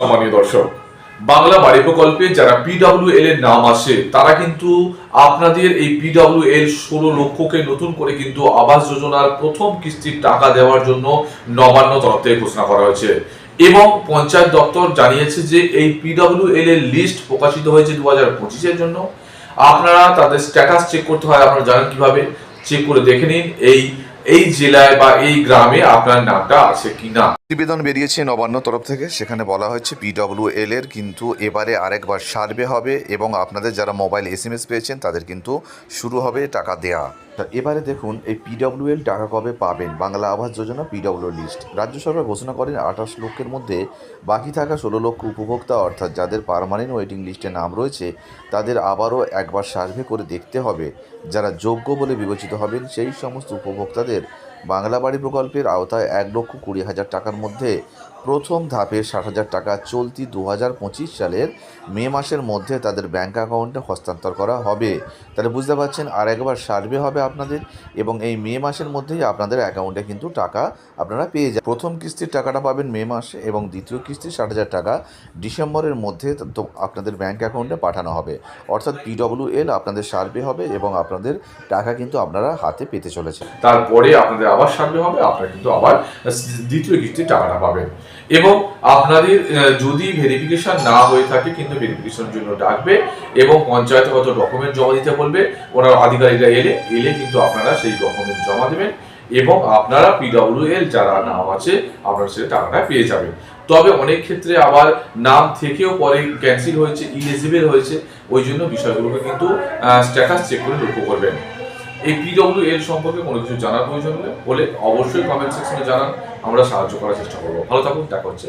সম্মানীয় দর্শক, বাংলা বাড়ি প্রকল্পে যারা পিডব্লিউএল এর নাম আসে, তারা কিন্তু আপনাদের এই পিডব্লিউএল ষোলো লক্ষকে নতুন করে কিন্তু আবাস যোজনার প্রথম কিস্তির টাকা দেওয়ার জন্য নবান্ন তরফ ঘোষণা করা হয়েছে। এবং পঞ্চায়েত দপ্তর জানিয়েছে যে এই পিডব্লিউএল এর লিস্ট প্রকাশিত হয়েছে দু হাজার পঁচিশের জন্য। আপনারা তাদের স্ট্যাটাস চেক করতে হয়, আপনারা জানেন কীভাবে? চেক করে দেখে নিন, এই এই জেলায় বা এই গ্রামে আপনার নামটা আছে কিনা। প্রতিবেদন বেরিয়েছে নবান্ন তরফ থেকে। সেখানে বলা হয়েছে পিডব্লিউএল এর কিন্তু এবারে আরেকবার সার্ভে হবে এবং আপনাদের যারা মোবাইল এস এম এস পেয়েছেন, তাদের কিন্তু শুরু হবে টাকা দেয়া। এবারে দেখুন, এই পিডব্লিউএল টাকা কবে পাবেন? বাংলা আবাস যোজনা পিডব্লিউ লিস্ট রাজ্য সরকার ঘোষণা করেন, আঠাশ লক্ষের মধ্যে বাকি থাকা ষোলো লক্ষ উপভোক্তা, অর্থাৎ যাদের পারমানেন্ট ওয়েটিং লিস্টে নাম রয়েছে, তাদের আবারও একবার সার্ভে করে দেখতে হবে। যারা যোগ্য বলে বিবেচিত হবেন, সেই সমস্ত উপভোক্তাদের বাংলা বাড়ি প্রকল্পের আওতায় এক লক্ষ কুড়ি হাজার টাকার মধ্যে প্রথম ধাপে ষাট হাজার টাকা চলতি দু হাজার পঁচিশ সালের মে মাসের মধ্যে তাদের ব্যাঙ্ক অ্যাকাউন্টে হস্তান্তর করা হবে। তাহলে বুঝতে পারছেন, আর একবার সার্ভে হবে আপনাদের এবং এই মে মাসের মধ্যেই আপনাদের অ্যাকাউন্টে কিন্তু টাকা আপনারা পেয়ে যাবেন। প্রথম কিস্তির টাকাটা পাবেন মে মাসে এবং দ্বিতীয় কিস্তির ষাট হাজার টাকা ডিসেম্বরের মধ্যে আপনাদের ব্যাঙ্ক অ্যাকাউন্টে পাঠানো হবে। অর্থাৎ পিডব্লিউএল আপনাদের সার্ভে হবে এবং আপনাদের টাকা কিন্তু আপনারা হাতে পেতে চলেছে তারপরে আপনাদের আবার সার্ভে হবে, আপনারা কিন্তু আবার দ্বিতীয় কিস্তির টাকাটা পাবেন। এবং আপনাদের যদি ভেরিফিকেশন না হয়ে থাকে, কিন্তু ভেরিফিকেশনের জন্য ডাকবে এবং পঞ্চায়েতে কত ডকুমেন্ট জমা দিতে বলবে। ওনার আধিকারিকরা এলে এলে কিন্তু আপনারা সেই ডকুমেন্ট জমা দেবেন এবং আপনারা পিডব্লিউএল যারা নাম আছে, আপনারা সেই টাকাটা পেয়ে যাবেন। তবে অনেক ক্ষেত্রে আবার নাম থেকেও পরে ক্যান্সেল হয়েছে ইলিজিবল হয়েছে, ওই জন্য বিষয়গুলোকে কিন্তু স্ট্যাটাস চেক করে লক্ষ্য করবেন। এই পিডব্লিউ এর সম্পর্কে কোনো কিছু জানার প্রয়োজন হলে বলে অবশ্যই কমেন্ট সেকশনে জানান, আমরা সাহায্য করার চেষ্টা করব। ভালো থাকুন, দেখা হচ্ছে।